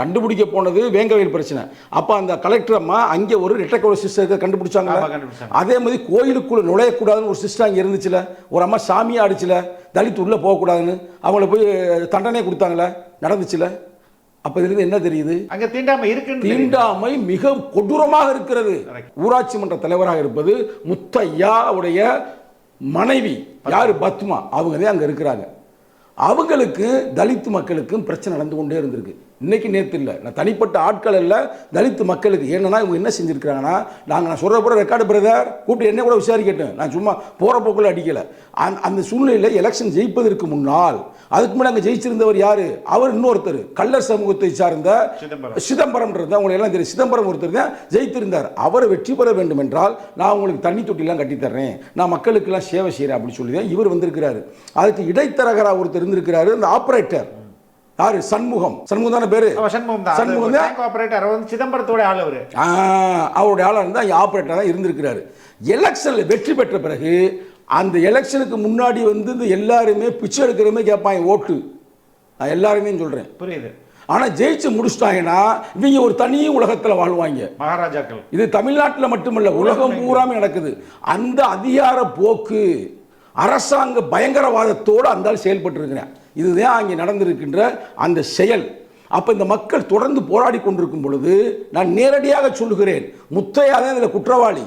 கண்டுபிடிக்க போனது வேங்கவேல் பிரச்சனை. அப்போ அந்த கலெக்டர் அம்மா அங்கே ஒரு ரெட்டக்கோட சிஸ்டர் கண்டுபிடிச்சாங்க. அதே மாதிரி கோயிலுக்குள்ள நுழையக்கூடாதுன்னு ஒரு சிஸ்டம் அங்கே இருந்துச்சுல. ஒரு அம்மா சாமியா அடிச்சுல தலித் உள்ளே போகக்கூடாதுன்னு. அவங்கள போய் தண்டனை கொடுத்தாங்களே நடந்துச்சுல? அப்போ இதுலேருந்து என்ன தெரியுது? அங்க தீண்டாமை தெரியுது. தீண்டாமை மிக கொடூரமாக இருக்கிறது. ஊராட்சி மன்ற தலைவராக இருப்பது முத்தையா உடைய மனைவி யாரு? பத்மா. அவங்க தான் அங்க இருக்கிறாங்க. அவங்களுக்கு தலித் மக்களுக்கும் பிரச்சனை நடந்து கொண்டே இருந்திருக்கு. இன்னைக்கு நேற்று இல்லை. நான் தனிப்பட்ட ஆட்கள் அல்ல தலித் மக்களுக்கு. என்னன்னா இவங்க என்ன செஞ்சிருக்கிறாங்கன்னா நாங்கள் நான் சொல்கிற போகிற ரெக்கார்டு பிரதர் கூப்பிட்டு என்ன கூட விசாரிக்கட்டும். நான் சும்மா போகிற போக்குள்ள அடிக்கலை. அந்த அந்த சூழ்நிலையில் எலெக்ஷன் ஜெயிப்பதற்கு முன்னால் அதுக்கு முன்னாடி அங்கே ஜெயிச்சிருந்தவர் யாரு? அவர் இன்னொருத்தர் கள்ளர் சமூகத்தை சார்ந்த சிதம்பரம். சிதம்பரம்ன்றது உங்களுக்கு எல்லாம் தெரியும். சிதம்பரம் ஒருத்தர் தான் ஜெயித்திருந்தார். அவர் வெற்றி பெற வேண்டும் என்றால் நான் உங்களுக்கு தண்ணி தொட்டிலாம் கட்டி தர்றேன். நான் மக்களுக்கெல்லாம் சேவை செய்கிறேன் அப்படின்னு சொல்லி தான் இவர் வந்திருக்கிறாரு. அதுக்கு இடைத்தரகரா ஒருத்தர் இருந்திருக்கிறாரு அந்த ஆபரேட்டர் யாரு? சண்முகம். சண்முகம் தானே பேரு? சண்முகம் தான். சண்முகம் தான் ஆபரேட்டர் அவர் வந்து சிதம்பரத்தோட ஆள் அவரு. அவருடைய ஆளாக இருந்தால் ஆப்ரேட்டராக தான் இருந்திருக்கிறாரு. எலெக்ஷனில் வெற்றி பெற்ற பிறகு அந்த எலெக்ஷனுக்கு முன்னாடி வந்து இந்த எல்லாருமே பிச்சை எடுக்கிறமே கேட்பாங்க ஓட்டு. நான் எல்லாருமே சொல்கிறேன் புரியுது. ஆனால் ஜெயிச்சு முடிச்சிட்டாங்கன்னா இவங்க ஒரு தனி உலகத்தில் வாழ்வாங்க. மகாராஜாக்கள். இது தமிழ்நாட்டில் மட்டுமல்ல உலகம் பூராமே நடக்குது. அந்த அதிகார போக்கு அரசாங்க பயங்கரவாதத்தோடு அந்த ஆள் செயல்பட்டு இருக்கிறேன் இதுதான் அங்கே நடந்திருக்கின்ற அந்த செயல். அப்போ இந்த மக்கள் தொடர்ந்து போராடி கொண்டிருக்கும் பொழுது நான் நேரடியாக சொல்லுகிறேன் முத்தையா தான் இதில் குற்றவாளி.